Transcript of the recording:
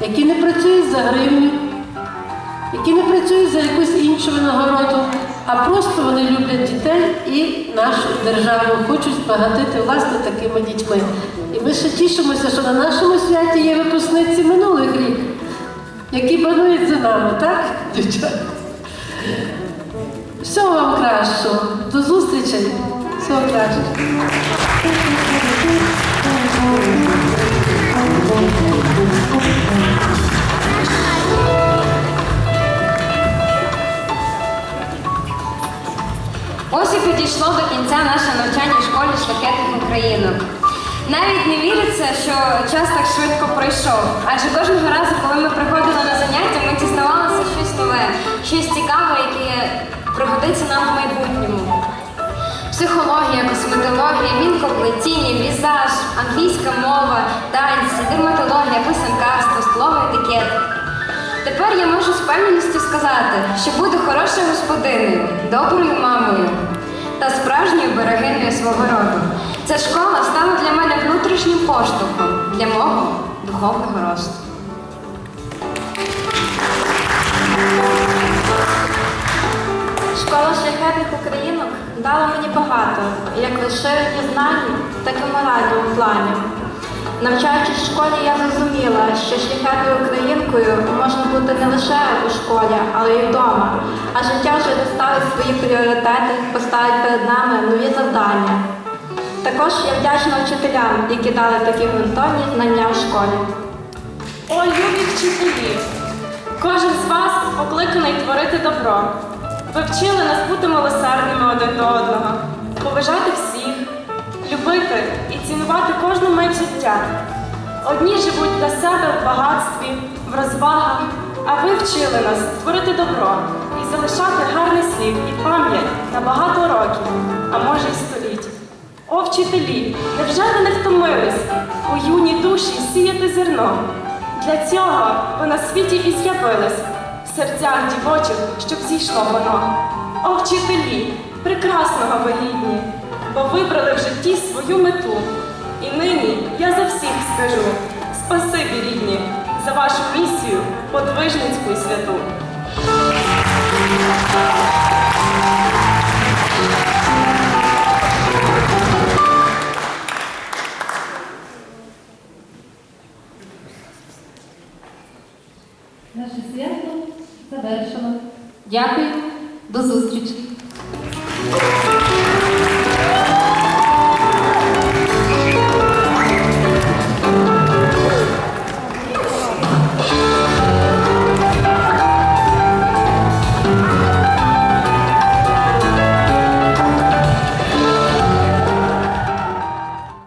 які не працюють за гривню, які не працюють за якусь іншу винагороду, а просто вони люблять дітей і нашу державу, хочуть збагатити власне такими дітьми. І ми ще тішимося, що на нашому святі є випускниці минулих рік, які банують за нами, так, дівчата? Всього вам кращого. До зустрічі. Всього кращого. Ось і підійшло до кінця наше навчання в школі шляхетних українок. Навіть не віриться, що час так швидко пройшов. Адже кожного разу, коли ми приходили на заняття, ми дізнавалися щось нове, щось цікаве, яке пригодиться нам в майбутньому. Психологія, косметологія, вінкоплетіння, візаж, англійська мова, танці, дерматологія, писанкарство, слово етикет. Тепер я можу з певністю сказати, що буду хорошою господинею, доброю мамою справжньою берегинею свого роду. Ця школа стала для мене внутрішнім поштовхом для мого духовного росту. Школа шляхетних українок дала мені багато, як лише і знань, так і моральному плані. Навчаючись в школі, я зрозуміла, що шляхетною українкою можна бути не лише у школі, але й вдома. А життя вже свої пріоритети, поставить перед нами нові завдання. Також я вдячна вчителям, які дали такі ґрунтовні знання в школі. О, любі вчителі! Кожен з вас покликаний творити добро. Ви вчили нас бути милосердними один до одного, поважати всіх, любити і цінувати кожну мить життя. Одні живуть для себе в багатстві, в розвагах, а ви вчили нас творити добро і залишати гарний слід на багато років, а може й століть. О, вчителі, невже ви не втомились у юній душі сіяти зерно? Для цього ви на світі і з'явились в серцях дівочих, щоб зійшло воно. О, вчителі, прекрасного ви гідні, бо вибрали в житті свою мету. І нині я за всіх скажу спасибі, рідні, за вашу місію подвижницьку і святу. Наше свято завершено. Дякую, до зустрічі!